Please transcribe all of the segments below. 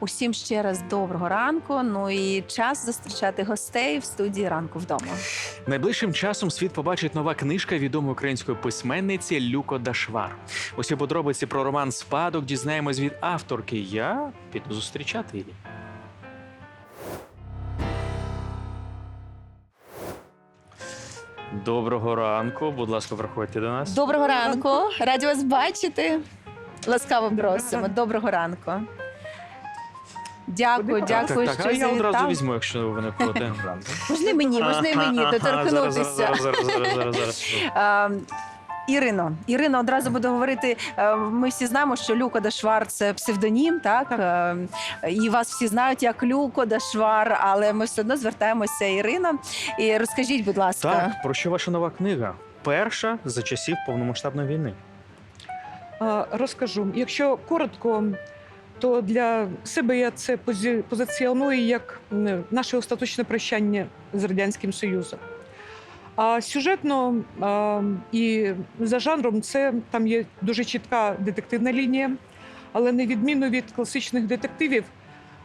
Усім ще раз доброго ранку. Ну і час зустрічати гостей в студії ранку вдома. Найближчим часом світ побачить нова книжка відомої української письменниці Люко Дашвар. Усі подробиці про роман Спадок дізнаємось від авторки. Я піду зустрічати її. Доброго ранку, будь ласка, приходьте до нас. Доброго ранку, раді вас бачити. Ласкаво просимо. Доброго ранку. Дякую, дякую, так, так. що А я одразу завітав. візьму, якщо ви не проти. Можна мені, можна мені доторкнутися. зараз, зараз, зараз, зараз, зараз. Е, Ірино, Ірино, одразу буду говорити. е, Ми всі знаємо, що Люко Дашвар це псевдонім, так Е, і вас всі знають як Люко Дашвар, але ми все одно звертаємося Ірина. І розкажіть, будь ласка, Так, про що ваша нова книга? Перша за часів повномасштабної війни. А, Розкажу. Якщо коротко, то для себе я це позиціоную як наше остаточне прощання з Радянським Союзом. А сюжетно а, і за жанром це там є дуже чітка детективна лінія, але на відміну від класичних детективів,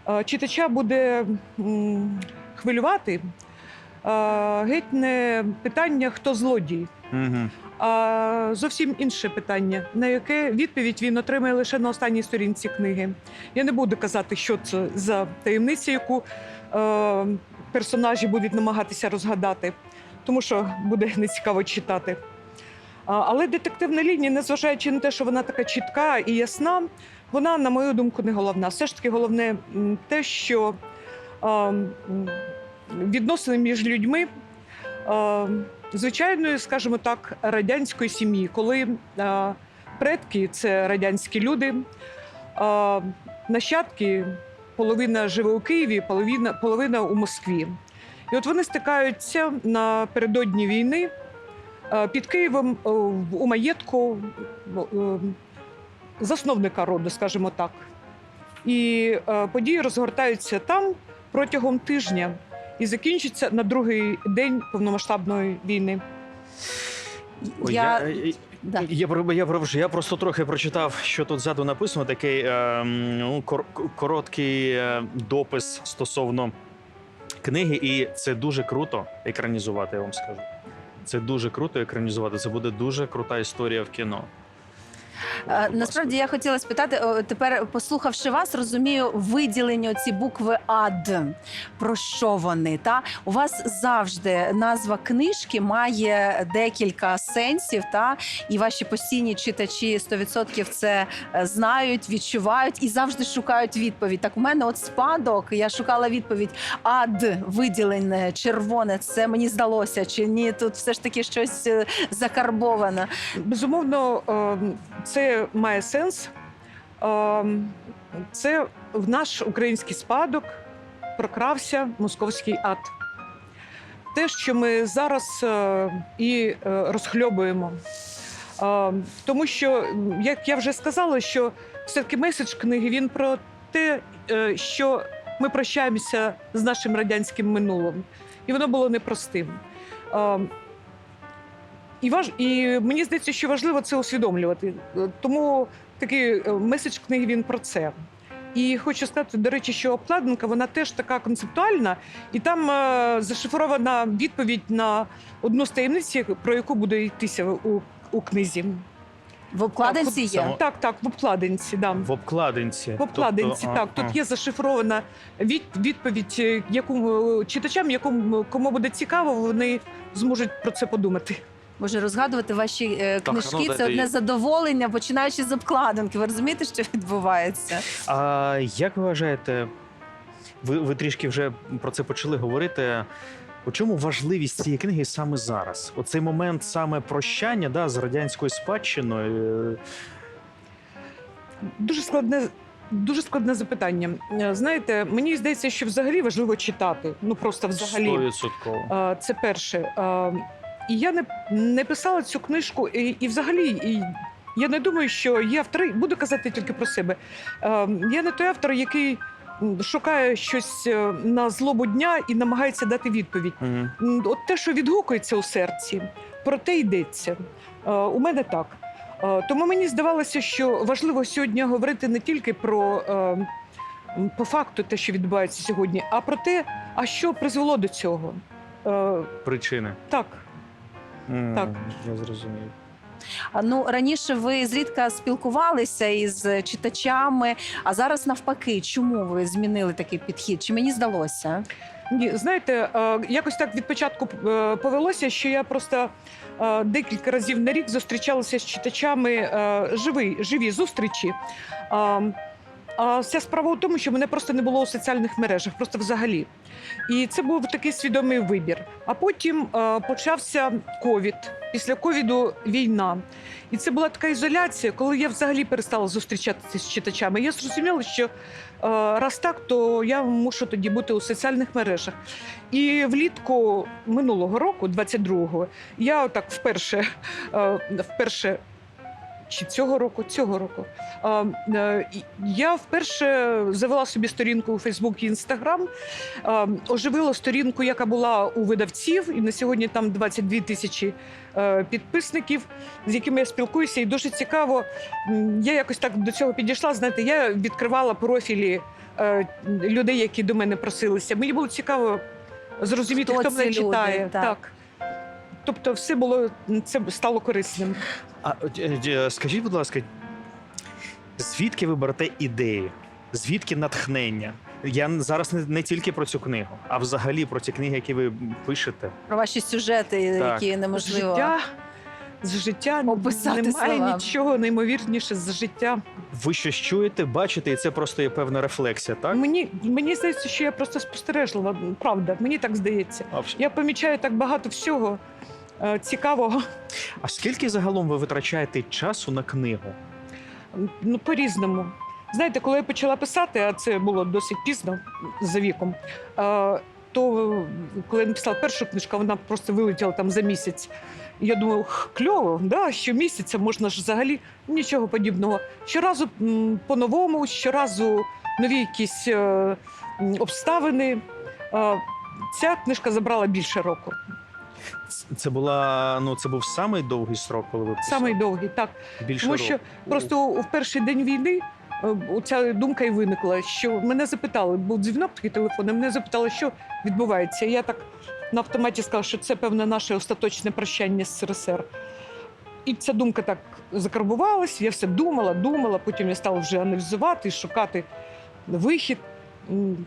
а, читача буде м, хвилювати а, геть не питання, хто злодій. Угу. А зовсім інше питання, на яке відповідь він отримає лише на останній сторінці книги. Я не буду казати, що це за таємниця, яку е, персонажі будуть намагатися розгадати, тому що буде нецікаво читати. Але детективна лінія, незважаючи на те, що вона така чітка і ясна, вона, на мою думку, не головна. Все ж таки, головне те, що е, відносини між людьми. Е, звичайної, скажімо так, радянської сім'ї, коли е, предки це радянські люди, е, нащадки половина живе у Києві, половина, половина у Москві. І от вони стикаються напередодні війни під Києвом у маєтку засновника роду, скажімо так. І події розгортаються там протягом тижня і закінчиться на другий день повномасштабної війни. Ой, я, я, я, да. я, про- я, я просто трохи прочитав, що тут ззаду написано, такий е, ну, кор, короткий е, допис стосовно книги, і це дуже круто екранізувати, я вам скажу. Це дуже круто екранізувати. Це буде дуже крута історія в кіно. Е, Насправді я хотіла спитати, тепер послухавши вас, розумію виділення ці букви ад. Про що вони? Та у вас завжди назва книжки має декілька сенсів, та і ваші постійні читачі 100% це е, знають, відчувають і завжди шукають відповідь. Так, у мене от спадок. Я шукала відповідь. Ад виділене, червоне. Це мені здалося, чи ні? Тут все ж таки щось е, закарбоване. Безумовно, ем, має сенс. Ем, Це в наш український спадок прокрався московський ад. Те, що ми зараз е, і е, розхльобуємо. Ем, Тому що, як я вже сказала, що все-таки меседж книги він про те, е, що ми прощаємося з нашим радянським минулим. І воно було непростим. І, важ... і мені здається, що важливо це усвідомлювати. Тому такий е, меседж книги він про це. І хочу сказати, до речі, що обкладинка вона теж така концептуальна, і там е, зашифрована відповідь на одну з таємниць, про яку буде йтися у, у книзі. В обкладинці Так, є. Так, так, в обкладинці, да. В обкладинці. В обкладинці, Тобто, так. а, Тут а. є зашифрована від, відповідь, яку е, читачам, якому кому буде цікаво, вони зможуть про це подумати. Може розгадувати ваші е, Так, книжки. ну, це одне їй. задоволення, починаючи з обкладинки. Ви розумієте, що відбувається? А як ви вважаєте, ви, ви трішки вже про це почали говорити. У чому важливість цієї книги саме зараз? Оцей момент саме прощання да, з радянською спадщиною. е, Дуже складне. Дуже складне запитання. Е, Знаєте, мені здається, що взагалі важливо читати. Ну просто взагалі. 100%. Е, Це перше. Е, І я не, не писала цю книжку, і, і взагалі, і я не думаю, що є автори, буду казати тільки про себе. Е, Я не той автор, який шукає щось е, на злобу дня і намагається дати відповідь. М, От те, що відгукується у серці, про те йдеться. Е, У мене так. Е, Тому мені здавалося, що важливо сьогодні говорити не тільки про е, по факту те, що відбувається сьогодні, а про те, а що призвело до цього. Е, Причини. так, М, Так. Я зрозумів. А, Ну раніше ви зрідка спілкувалися із читачами, а зараз навпаки, чому ви змінили такий підхід? Чи мені здалося? Ні, знаєте, е, якось так від початку е, повелося, що я просто е, декілька разів на рік зустрічалася з читачами е, живі, живі зустрічі. А вся справа у тому, що мене просто не було у соціальних мережах, просто взагалі. І це був такий свідомий вибір. А потім е, почався ковід. Після ковіду війна. І це була така ізоляція, коли я взагалі перестала зустрічатися з читачами. Я зрозуміла, що е, раз так, то я мушу тоді бути у соціальних мережах. І влітку минулого року, 22-го, я так вперше, е, вперше. Чи цього року? Цього року. Е, я вперше завела собі сторінку у Фейсбук і Інстаграм, оживила сторінку, яка була у видавців, і на сьогодні там 22 тисячі е, підписників, з якими я спілкуюся. І дуже цікаво, я якось так до цього підійшла. Знаєте, я відкривала профілі е, людей, які до мене просилися. Мені було цікаво зрозуміти, Хто хто, мене люди, читає. так. Тобто, все було це стало корисним. А от, е, е, скажіть, будь ласка, звідки ви берете ідеї? Звідки натхнення? Я зараз не, не тільки про цю книгу, а взагалі про ті книги, які ви пишете. Про ваші сюжети, Так. які неможливо. Життя, з життя Описати немає словами. нічого неймовірніше за життя. Ви щось чуєте, бачите, і це просто є певна рефлексія, так? Мені, мені здається, що я просто спостережлива. Правда, мені так здається. А Я помічаю так багато всього е, цікавого. А скільки загалом ви витрачаєте часу на книгу? Ну, по-різному. Знаєте, коли я почала писати, а це було досить пізно за віком, е, то коли я написала першу книжку, вона просто вилетіла там за місяць. Я думаю, кльово, да, щомісяця можна ж взагалі нічого подібного. Щоразу по-новому, щоразу нові якісь е, обставини. Е, Ця книжка забрала більше року. Це була ну це був самий довгий срок, коли ви писали? Самий довгий, так. більше Тому що. Просто у в перший день війни ця думка і виникла, що мене запитали, був дзвінок такий телефонний, мене запитали, що відбувається. Я так на автоматі сказала, що це певне наше остаточне прощання з СРСР. І ця думка так закарбувалась, я все думала, думала, потім я стала вже аналізувати, шукати вихід,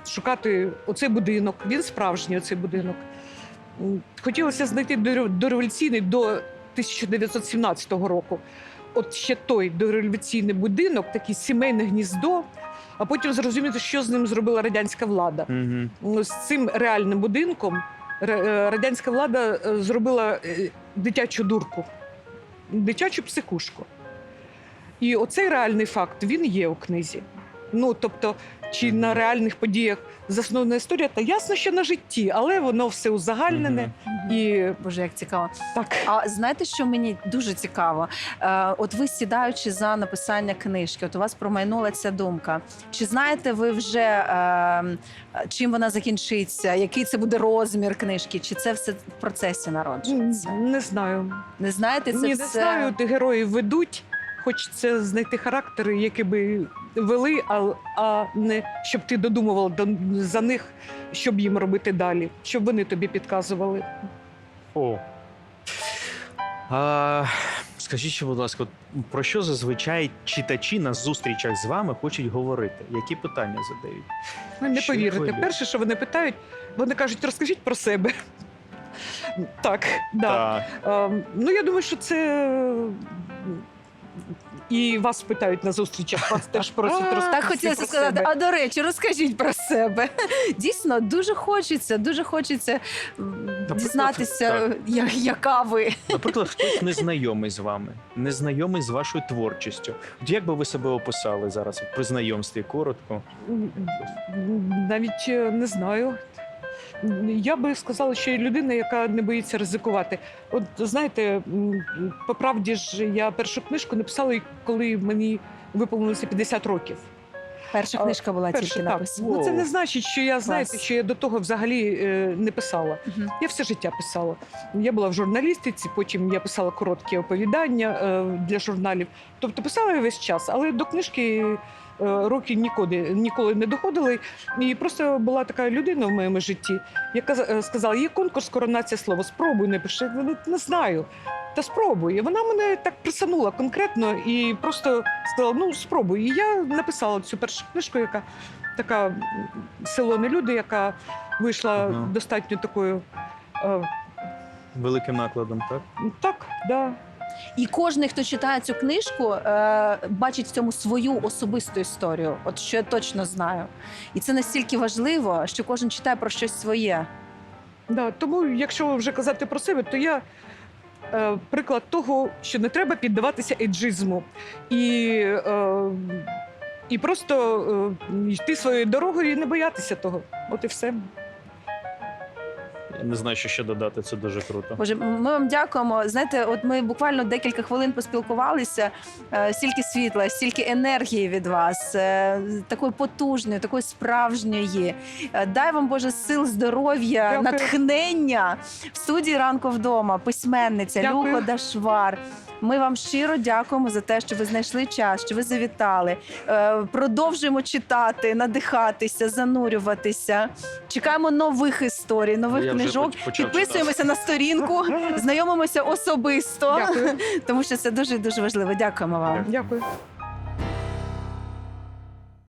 шукати оцей будинок. Він справжній, оцей будинок. Хотілося знайти дорев- дореволюційний до 1917 року от ще той дореволюційний будинок, таке сімейне гніздо, а потім зрозуміти, що з ним зробила радянська влада. Угу. З цим реальним будинком е, радянська влада е, зробила е, дитячу дурку, дитячу психушку. І оцей реальний факт він є у книзі. Ну тобто, чи на реальних подіях заснована історія, та ясно, що на житті, але воно все узагальнене і Боже, як цікаво. так. А знаєте, що мені дуже цікаво? Е, от ви сідаючи за написання книжки, от у вас промайнула ця думка. Чи знаєте ви вже е, чим вона закінчиться? Який це буде розмір книжки? Чи це все в процесі народжується? Не знаю. Не знаєте, це Ні, все не знаю, де герої ведуть. Хочеться знайти характери, які би вели, а, а не щоб ти додумував до, за них, щоб їм робити далі, щоб вони тобі підказували. О. А, скажіть, будь ласка, про що зазвичай читачі на зустрічах з вами хочуть говорити? Які питання задають? Ви не Що повірите. Перше, що вони питають, вони кажуть, розкажіть про себе. Так, да. Так. Ем, ну я думаю, що це. І вас питають на зустрічах, вас теж просять розповісти Так хотілося про сказати. себе. А до речі, розкажіть про себе. Дійсно, дуже хочеться, дуже хочеться м, дізнатися, так. я- яка ви. Наприклад, хтось незнайомий з вами, незнайомий з вашою творчістю. От як би ви себе описали зараз при знайомстві коротко? Навіть е, не знаю. Я би сказала, що я людина, яка не боїться ризикувати. От знаєте, по правді ж я першу книжку написала, коли мені виповнилося 50 років. Перша книжка була Перше, тільки написана. Ну, це не значить, що я знаєте, що я до того взагалі е, не писала. Мгм. Я все життя писала. Я була в журналістиці, потім я писала короткі оповідання е, для журналів. Тобто писала я весь час, але до книжки роки ніколи, ніколи не доходили. І просто була така людина в моєму житті, яка е, сказала: є конкурс коронація слова. Спробуй не пиши. Я не, не знаю. Та спробуй. І вона мене так присанула конкретно і просто сказала: ну спробуй. І я написала цю першу книжку, яка така село не люди, яка вийшла Ага. достатньо такою. е, Великим накладом, так? так, да. І кожен, хто читає цю книжку, е, бачить в цьому свою особисту історію. От що я точно знаю. І це настільки важливо, що кожен читає про щось своє. Да, тому, якщо вже казати про себе, то я е, приклад того, що не треба піддаватися еджизму і, е, і просто е, йти своєю дорогою і не боятися того. От і все. Я не знаю, що ще додати, це дуже круто. Боже, ми вам дякуємо. Знаєте, от ми буквально декілька хвилин поспілкувалися. Е, Стільки світла, стільки енергії від вас, е, такої потужної, такої справжньої. Е, Дай вам Боже сил, здоров'я, Дякую. натхнення в студії ранку вдома. Письменниця Дякую. Люко Дашвар. Ми вам щиро дякуємо за те, що ви знайшли час, що ви завітали. Е, Продовжуємо читати, надихатися, занурюватися. Чекаємо нових історій, нових Я книжок. Підписуємося читати. На сторінку, знайомимося особисто, Дякую. тому що це дуже дуже важливо. Дякуємо вам. Дякую.